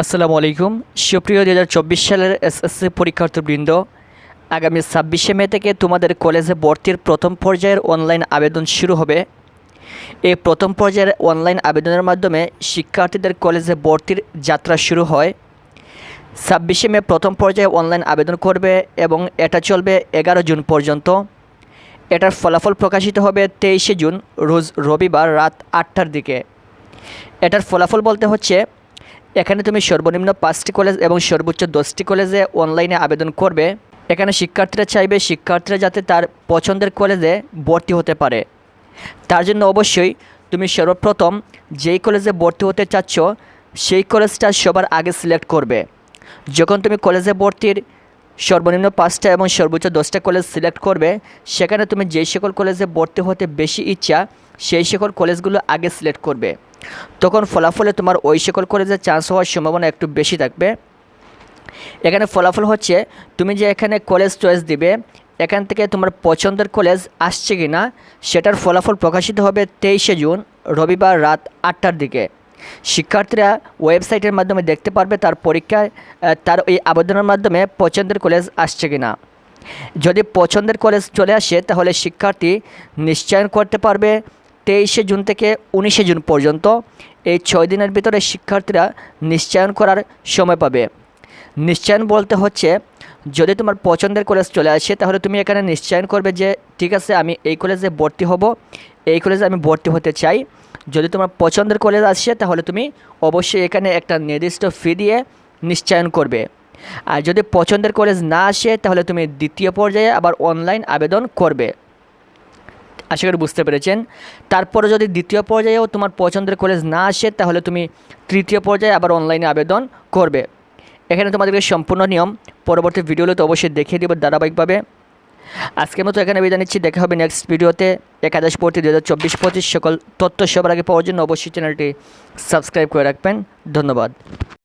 আসসালামু আলাইকুম। সুপ্রিয় দু চব্বিশ সালের এসএসসি পরীক্ষার্থীবৃন্দ, আগামী ছাব্বিশে মে থেকে তোমাদের কলেজে ভর্তির প্রথম পর্যায়ের অনলাইন আবেদন শুরু হবে। এই প্রথম পর্যায়ের অনলাইন আবেদনের মাধ্যমে শিক্ষার্থীদের কলেজে ভর্তির যাত্রা শুরু হয়। ছাব্বিশে মে প্রথম পর্যায়ে অনলাইন আবেদন করবে এবং এটা চলবে এগারো জুন পর্যন্ত। এটার ফলাফল প্রকাশিত হবে তেইশে জুন, রোজ রবিবার রাত আটটার দিকে। এটার ফলাফল বলতে হচ্ছে এখানে তুমি সর্বনিম্ন পাঁচটি কলেজ এবং সর্বোচ্চ দশটি কলেজে অনলাইনে আবেদন করবে। এখানে শিক্ষার্থীরা চাইবে শিক্ষার্থীরা যাতে তার পছন্দের কলেজে ভর্তি হতে পারে। তার জন্য অবশ্যই তুমি সর্বপ্রথম যেই কলেজে ভর্তি হতে চাচ্ছ, সেই কলেজটা সবার আগে সিলেক্ট করবে। যখন তুমি কলেজে ভর্তির সর্বনিম্ন পাঁচটা এবং সর্বোচ্চ দশটা কলেজ সিলেক্ট করবে, সেখানে তুমি যেই সকল কলেজে ভর্তি হতে বেশি ইচ্ছা, সেই সকল কলেজগুলো আগে সিলেক্ট করবে। তখন ফলাফলে তোমার ওই সকল কলেজে চান্স হওয়ার সম্ভাবনা একটু বেশি থাকবে। এখানে ফলাফল হচ্ছে, তুমি যে এখানে কলেজ চয়েস দিবে, এখান থেকে তোমার পছন্দের কলেজ আসছে কি না সেটার ফলাফল প্রকাশিত হবে তেইশে জুন, রবিবার রাত আটটার দিকে। শিক্ষার্থীরা ওয়েবসাইটের মাধ্যমে দেখতে পারবে তার পরীক্ষায় তার এই আবেদনের মাধ্যমে পছন্দের কলেজ আসছে কি না যদি পছন্দের কলেজ চলে আসে, তাহলে শিক্ষার্থী নিশ্চয়ন করতে পারবে তেইশে জুন থেকে উনিশে জুন পর্যন্ত এই ছয় দিনের ভিতরে শিক্ষার্থীরা নিশ্চয়ন করার সময় পাবে। নিশ্চয়ন বলতে হচ্ছে, যদি তোমার পছন্দের কলেজ চলে আসে, তাহলে তুমি এখানে নিশ্চয়ন করবে যে, ঠিক আছে, আমি এই কলেজে ভর্তি হব, এই কলেজে আমি ভর্তি হতে চাই। যদি তোমার পছন্দের কলেজ আসে, তাহলে তুমি অবশ্যই এখানে একটা নির্দিষ্ট ফি দিয়ে নিশ্চয়ন করবে। আর যদি পছন্দের কলেজ না আসে, তাহলে তুমি দ্বিতীয় পর্যায়ে আবার অনলাইন আবেদন করবে। আশা করি বুঝতে পেরেছেন। তারপরে যদি দ্বিতীয় পর্যায়েও তোমার পছন্দের কলেজ না আসে, তাহলে তুমি তৃতীয় পর্যায়ে আবার অনলাইনে আবেদন করবে। এখানে তোমাদেরকে সম্পূর্ণ নিয়ম, পরবর্তী ভিডিওগুলো তো অবশ্যই দেখিয়ে দেবো ধারাবাহিকভাবে। আজকের মতো এখানে বিদায় নিচ্ছি, দেখা হবে নেক্সট ভিডিওতে একাদশ পড়তে দু হাজার চব্বিশ পঁচিশ সকল তথ্য সবার আগে পাওয়ার জন্য অবশ্যই চ্যানেলটি সাবস্ক্রাইব করে রাখবেন। ধন্যবাদ।